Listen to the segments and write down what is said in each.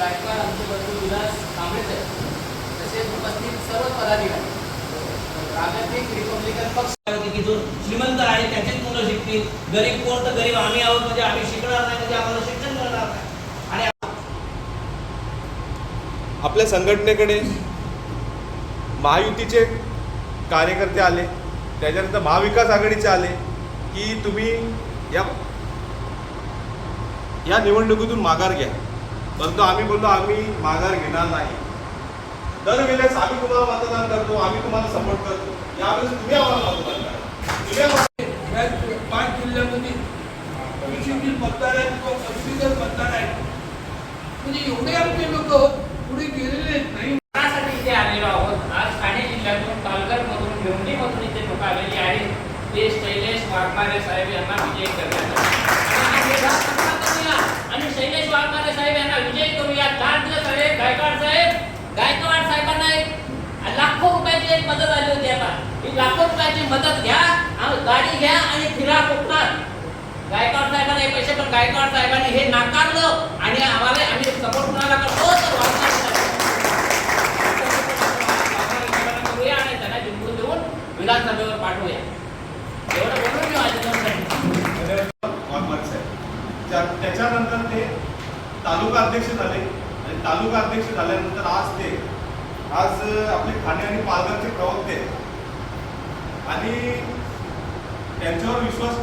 गायकवाड आमचे बंधू विलास कांबळे साहेब तसेच उपस्थित सर्व पदाधिकारी. प्रागतिक रिपब्लिकन पक्ष की जो श्रीमंत आहे त्याचीच मुलं शिकतील. गरीब कोण तर गरीब आम्ही आहोत म्हणजे आम्ही शिकणार नाही म्हणजे आम्हाला शिक्षण मिळणार नाही. आणि आपल्या संघटनेकडे महायुतीचे कार्यकर्ते आले त्याच्यानंतर महाविकास आघाडीचे आले की तुम्ही या या निवडणुकीतून माघार घ्या. परंतु आम्ही बोललो आम्ही माघार घेणार नाही. दरवेळेस आम्ही तुम्हाला मतदान करतो आम्ही तुम्हाला सपोर्ट करतो. यावेळेस तुम्ही आम्हाला मतदान करा. तुम्ही पाच जिल्ह्यामध्ये विशिष्ट मतदार आहेत किंवा पदवीधर मतदार आहेत म्हणजे एवढे आमचे लोक पुढे गेलेले नाही. त्यासाठी इथे आलेलो आहोत? आज ठाणे जिल्ह्यातून पालघरमधून भिवंडीमधून इथे लोक आलेली आहेत. ते शैलेश वाघमारे साहेब यांना विजयी करण्यासाठी आणि आम्ही हा प्रयत्न करूया. आणि शैलेश वाघमारे साहेब यांना विजयी करूया चार दिवस झाले गायकवाड साहेब गायकवाड साहेबांना एक लाखो रुपयाची एक मदत आली होती आता ही साहेबांची मदत घ्या गाडी घ्या आणि फिरा कोकणात गायकवाड साहेबांना हे पैसे पण गायकवाड साहेबांनी हे नाकारलं आणि आम्हाला आम्ही सपोर्ट कुणाला करतो तर आणि त्यांना जिंकून देऊन विधानसभेवर पाठवूया. एवढं बोलून मी माझ्या त्याच्यानंतर ते तालुका अध्यक्ष झाले. आणि तालुका अध्यक्ष झाल्यानंतर आज ते आज आपले ठाणे आणि पालघरचे प्रवक्ते आहेत. आणि त्यांच्यावर विश्वास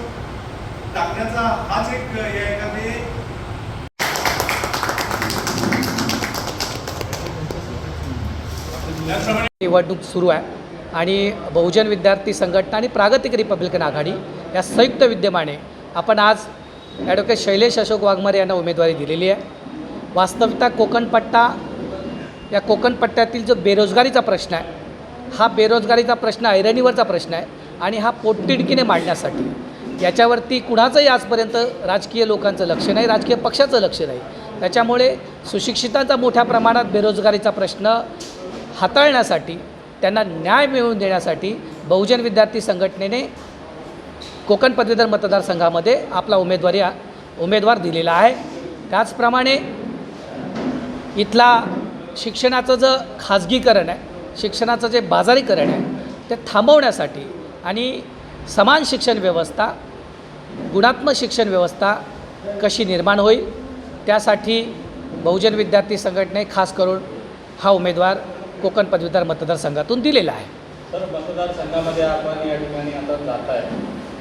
टाकण्याचा हाच एक हे आहे का ते? निवडणूक सुरू आहे. आणि बहुजन विद्यार्थी संघटना आणि प्रागतिक रिपब्लिकन आघाडी या संयुक्त विद्यमाने आपण आज ॲडव्होकेट शैलेश अशोक वाघमारे यांना उमेदवारी दिलेली आहे. वास्तविकता कोकणपट्टा या कोकणपट्ट्यातील जो बेरोजगारीचा प्रश्न आहे हा बेरोजगारीचा प्रश्न ऐरणीवरचा प्रश्न आहे आणि हा पोटतिडकीने मांडण्यासाठी. याच्यावरती कुणाचंही आजपर्यंत राजकीय लोकांचं लक्ष नाही राजकीय पक्षाचं लक्ष नाही. त्याच्यामुळे सुशिक्षितांचा मोठ्या प्रमाणात बेरोजगारीचा प्रश्न हाताळण्यासाठी त्यांना न्याय मिळवून देण्यासाठी बहुजन विद्यार्थी संघटनेने कोकण पदवीधर मतदारसंघामध्ये आपला उमेदवारी उमेदवार दिलेला आहे. त्याचप्रमाणे इथला शिक्षणाचं जे खाजगीकरण आहे शिक्षणाचं जे बाजारीकरण आहे ते थांबवण्यासाठी आणि समान शिक्षण व्यवस्था गुणात्मक शिक्षण व्यवस्था कशी निर्माण होईल त्यासाठी बहुजन विद्यार्थी संघटने खास करून हा उमेदवार कोकण पदवीधर मतदारसंघातून दिलेला आहे. तर मतदारसंघामध्ये आपण या ठिकाणी आता जात आहे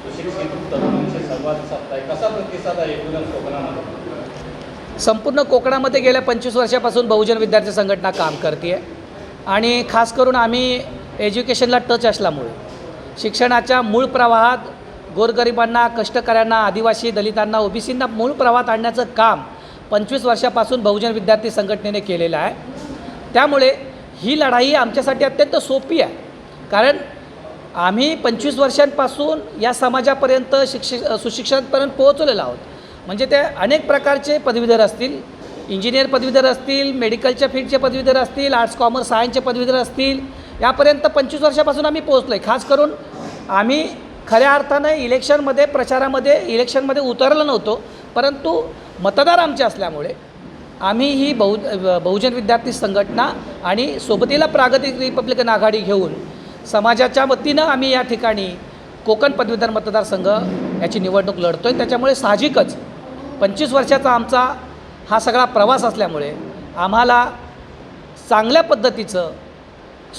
सुशिक्षित तरुणांशी संवाद साधताय. कसा प्रतिसाद आहे एकूणच कोकणामध्ये? संपूर्ण कोकणामध्ये गेल्या पंचवीस वर्षापासून बहुजन विद्यार्थी संघटना काम करते आहे आणि खास करून आम्ही एज्युकेशनला टच असल्यामुळे. शिक्षणाच्या मूळ प्रवाहात गोरगरिबांना कष्टकऱ्यांना आदिवासी दलितांना ओबीसींना मूळ प्रवाहात आणण्याचं काम पंचवीस वर्षापासून बहुजन विद्यार्थी संघटनेने केलेलं आहे. त्यामुळे ही लढाई आमच्यासाठी अत्यंत सोपी आहे. कारण आम्ही पंचवीस वर्षांपासून या समाजापर्यंत शिक्षि सुशिक्षणापर्यंत पोहोचलेलो आहोत. म्हणजे ते अनेक प्रकारचे पदवीधर असतील इंजिनियर पदवीधर असतील मेडिकलच्या फील्डचे पदवीधर असतील आर्ट्स कॉमर्स सायन्सचे पदवीधर असतील यापर्यंत पंचवीस वर्षापासून आम्ही पोहोचलो आहे खास करून आम्ही खऱ्या अर्थानं इलेक्शनमध्ये प्रचारामध्ये इलेक्शनमध्ये उतरलो नव्हतो परंतु मतदार आमचे असल्यामुळे आम्ही ही बहु बहुजन विद्यार्थी संघटना आणि सोबतीला प्रागतिक रिपब्लिकन आघाडी घेऊन समाजाच्या वतीनं आम्ही या ठिकाणी कोकण पदवीधर मतदारसंघ याची निवडणूक लढतो आहे त्याच्यामुळे साहजिकच पंचवीस वर्षाचा आमचा हा सगळा प्रवास असल्यामुळे आम्हाला चांगल्या पद्धतीचं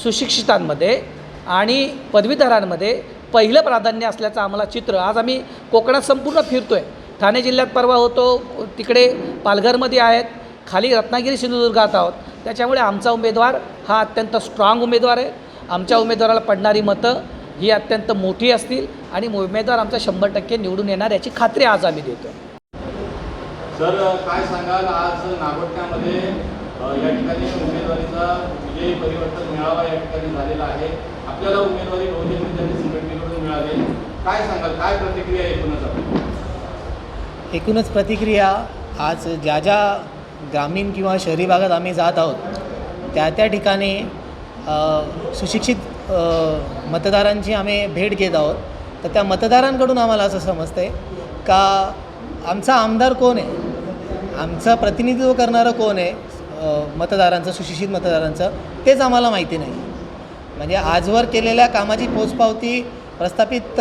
सुशिक्षितांमध्ये आणि पदवीधरांमध्ये पहिलं प्राधान्य असल्याचं आम्हाला चित्र. आज आम्ही कोकणात संपूर्ण फिरतो आहे ठाणे जिल्ह्यात परवा होतो तिकडे पालघरमध्ये आहेत खाली रत्नागिरी सिंधुदुर्गात आहोत. त्याच्यामुळे आमचा उमेदवार हा अत्यंत स्ट्रॉंग उमेदवार आहे. आमच्या उमेदवाराला पडणारी मतं ही अत्यंत मोठी असतील आणि उमेदवार आमचा शंभर टक्के निवडून येणार याची खात्री आज आम्ही देतो सर काय सांगाल? आज नागोठण्यामध्ये या ठिकाणी उमेदवारीचा विजयी परिवर्तन मेळावा या ठिकाणी झालेला आहे. आपल्याला उमेदवारी बहुजन विद्यार्थी संघटनेकडून मिळाली. काय सांगाल? काय प्रतिक्रिया एकूणच आपण एकूणच प्रतिक्रिया आज ज्या ज्या ग्रामीण किंवा शहरी भागात आम्ही जात आहोत त्या त्या ठिकाणी सुशिक्षित मतदारांची आम्ही भेट घेत आहोत. तर त्या मतदारांकडून आम्हाला असं समजतं आहे का आमचा आमदार कोण आहे? आमचं प्रतिनिधित्व करणारं कोण आहे? मतदारांचं सुशिक्षित मतदारांचं तेच आम्हाला माहिती नाही. म्हणजे आजवर केलेल्या कामाची पोचपावती प्रस्थापित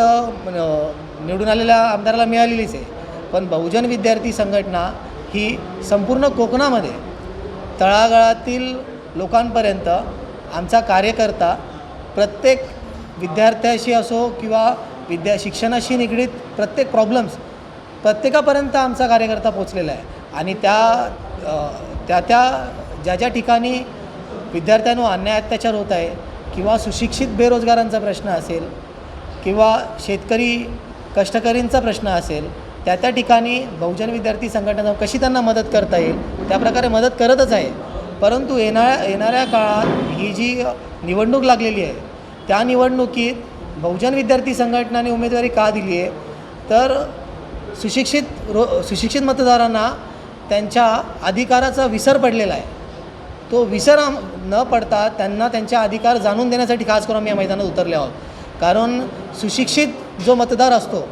निवडून आलेल्या आमदाराला मिळालेलीच आहे. पण बहुजन विद्यार्थी संघटना ही संपूर्ण कोकणामध्ये तळागाळातील लोकांपर्यंत आमचा कार्यकर्ता प्रत्येक विद्यार्थ्याशी असो किंवा विद्या शिक्षणाशी निगडीत प्रत्येक प्रॉब्लेम्स प्रत्येकापर्यंत आमचा कार्यकर्ता पोचलेला आहे. आणि त्या त्या त्या ज्या ज्या ठिकाणी विद्यार्थ्यांवर अन्याय अत्याचार होत आहे किंवा सुशिक्षित बेरोजगारांचा प्रश्न असेल किंवा शेतकरी कष्टकरींचा प्रश्न असेल त्या त्या ठिकाणी बहुजन विद्यार्थी संघटना कशी त्यांना मदत करता येईल त्या प्रकारे मदत करतच आहे. परंतु येणाऱ्या येणाऱ्या काळात ही जी निवडणूक लागलेली आहे त्या निवडणुकीत बहुजन विद्यार्थी संघटनाने उमेदवारी का दिली आहे? तर सुशिक्षित रो सुशिक्षित मतदारांना त्यांच्या अधिकाराचा विसर पडलेला आहे. तो विसर आम- न पडता त्यांना त्यांचे अधिकार जाणून देण्यासाठी खास करून आम्ही या मैदानात उतरले आहोत. कारण सुशिक्षित जो मतदार असतो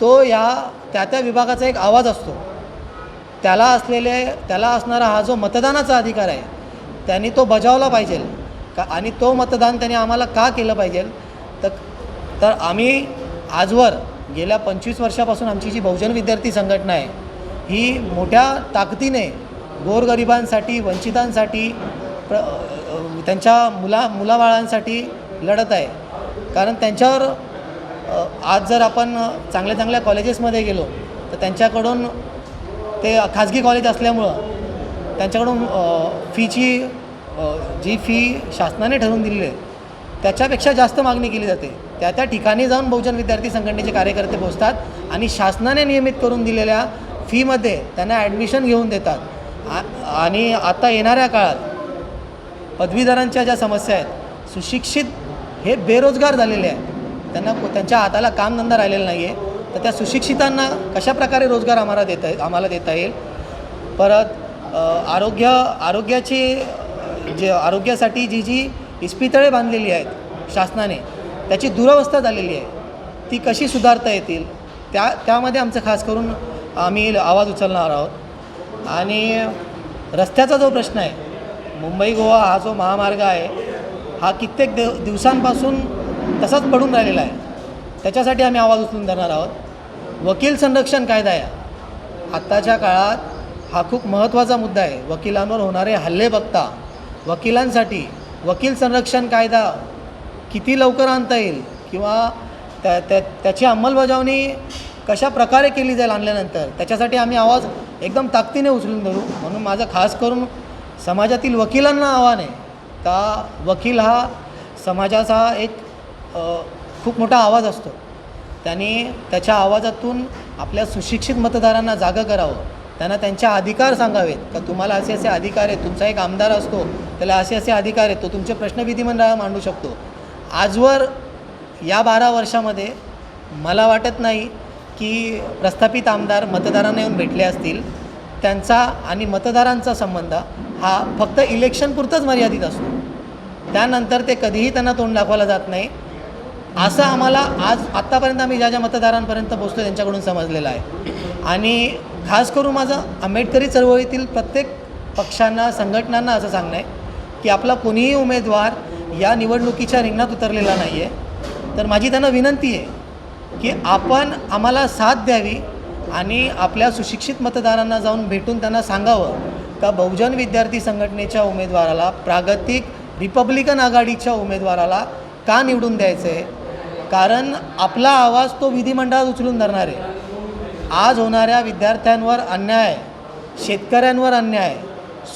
तो या त्या त्या विभागाचा एक आवाज असतो. त्याला असलेले त्याला असणारा हा जो मतदानाचा अधिकार आहे त्यांनी तो बजावला पाहिजे. का आणि तो मतदान त्यांनी आम्हाला का केलं पाहिजे? तर तर आम्ही आजवर गेल्या पंचवीस वर्षापासून आमची जी बहुजन विद्यार्थी संघटना आहे ही मोठ्या ताकदीने गोरगरिबांसाठी वंचितांसाठी प्र त्यांच्या मुला मुलाबाळांसाठी लढत आहे. कारण त्यांच्यावर आज जर आपण चांगल्या चांगल्या कॉलेजेसमध्ये गेलो तर त्यांच्याकडून ते खाजगी कॉलेज असल्यामुळं त्यांच्याकडून फीची जी फी शासनाने ठरवून दिलेली आहे त्याच्यापेक्षा जास्त मागणी केली जाते. त्या त्या ठिकाणी जाऊन बहुजन विद्यार्थी संघटनेचे कार्यकर्ते पोहोचतात आणि शासनाने नियमित करून दिलेल्या फीमध्ये त्यांना ॲडमिशन घेऊन देतात. आणि आता येणाऱ्या काळात पदवीधरांच्या ज्या समस्या आहेत सुशिक्षित हे बेरोजगार झालेले आहेत. त्यांना त्यांच्या हाताला कामधंदा राहिलेला नाही आहे तर त्या सुशिक्षितांना कशाप्रकारे रोजगार आम्हाला देता आम्हाला देता येईल? परत आरोग्य आरोग्याची जे आरोग्यासाठी जी जी इस्पितळे बांधलेली आहेत शासनाने त्याची दुरवस्था झालेली आहे. ती कशी सुधारता येतील? त्या त्यामध्ये आमचं खास करून आम्ही आवाज उचलणार आहोत. आणि रस्त्याचा जो प्रश्न आहे मुंबई गोवा हा जो महामार्ग आहे हा कित्येक दिव दिवसांपासून तसाच पडून राहिलेला आहे. त्याच्यासाठी आम्ही आवाज उचलून धरणार आहोत. वकील संरक्षण कायदा आहे. आत्ताच्या काळात हा खूप महत्त्वाचा मुद्दा आहे. वकिलांवर होणारे हल्ले बघता वकिलांसाठी वकील संरक्षण कायदा किती लवकर आणता येईल किंवा त्या त्या त्याची अंमलबजावणी कशा प्रकारे केली जाईल आणल्यानंतर त्याच्यासाठी आम्ही आवाज एकदम ताकदीने उचलून धरू. म्हणून माझं खास करून समाजातील वकिलांना आव्हान आहे का वकील हा समाजाचा एक खूप मोठा आवाज असतो. त्यांनी त्याच्या आवाजातून आपल्या सुशिक्षित मतदारांना जागं करावं. त्यांना त्यांचे अधिकार सांगावेत. का तुम्हाला असे असे अधिकार आहेत तुमचा एक आमदार असतो त्याला असे असे अधिकार आहेत तो तुमचे प्रश्न विधिमंडळाला मांडू शकतो. आजवर या बारा वर्षामध्ये मला वाटत नाही की प्रस्थापित आमदार मतदारांना येऊन भेटले असतील त्यांचा आणि मतदारांचा संबंध हा फक्त इलेक्शनपुरतंच मर्यादित असतो. त्यानंतर ते कधीही त्यांना तोंड दाखवलं जात नाही. असं आम्हाला आज आत्तापर्यंत आम्ही ज्या ज्या मतदारांपर्यंत पोहोचतो त्यांच्याकडून समजलेलं आहे. आणि खास करून माझं आंबेडकरी चळवळीतील प्रत्येक पक्षांना संघटनांना असं सांगणं आहे की आपला कोणीही उमेदवार या निवडणुकीच्या रिंगणात उतरलेला नाही आहे तर माझी त्यांना विनंती आहे की आपण आम्हाला साथ द्यावी आणि आपल्या सुशिक्षित मतदारांना जाऊन भेटून त्यांना सांगावं का बहुजन विद्यार्थी संघटनेच्या उमेदवाराला प्रागतिक रिपब्लिकन आघाडीच्या उमेदवाराला का निवडून द्यायचं आहे? कारण आपला आवाज तो विधिमंडळात उचलून धरणार आहे. आज होणाऱ्या विद्यार्थ्यांवर अन्याय शेतकऱ्यांवर अन्याय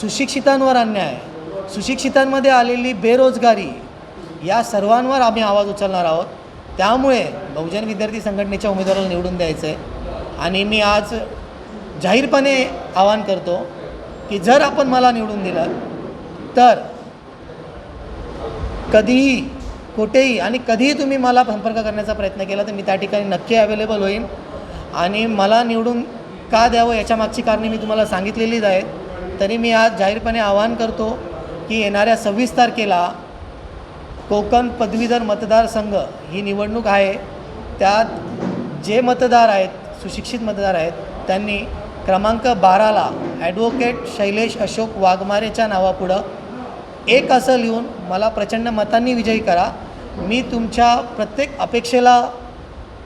सुशिक्षितांवर अन्याय सुशिक्षितांमध्ये आलेली बेरोजगारी या सर्वांवर आम्ही आवाज उचलणार आहोत. त्यामुळे बहुजन विद्यार्थी संघटनेच्या उमेदवाराला निवडून द्यायचं आहे आणि मी आज जाहीरपणे आवाहन करतो की जर आपण मला निवडून दिलं तर कधीही कुठेही आणि कधीही तुम्ही मला संपर्क करण्याचा प्रयत्न केला तर मी त्या ठिकाणी नक्की अवेलेबल होईन. आणि मला निवडून का द्यावं याच्या मागची कारणे मी तुम्हाला सांगितलेलीच आहेत. तरी मी आज जाहीरपणे आवाहन करतो की येणाऱ्या सव्वीस तारखेला कोकण पदवीधर मतदारसंघ ही निवडणूक आहे. त्यात जे मतदार आहेत सुशिक्षित मतदार आहेत त्यांनी क्रमांक बाराला ॲडव्होकेट शैलेश अशोक वाघमारेच्या नावापुढं एक असं लिहून मला प्रचंड मतांनी विजयी करा. मी तुमच्या प्रत्येक अपेक्षेला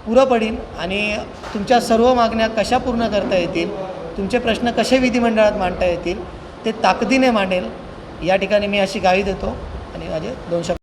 पुरं पडीन आणि तुमच्या सर्व मागण्या कशा पूर्ण करता येतील तुमचे प्रश्न कसे विधिमंडळात मांडता येतील ते ताकदीने मांडेल. या ठिकाणी मी अशी गाई देतो आणि माझे दोन शब्द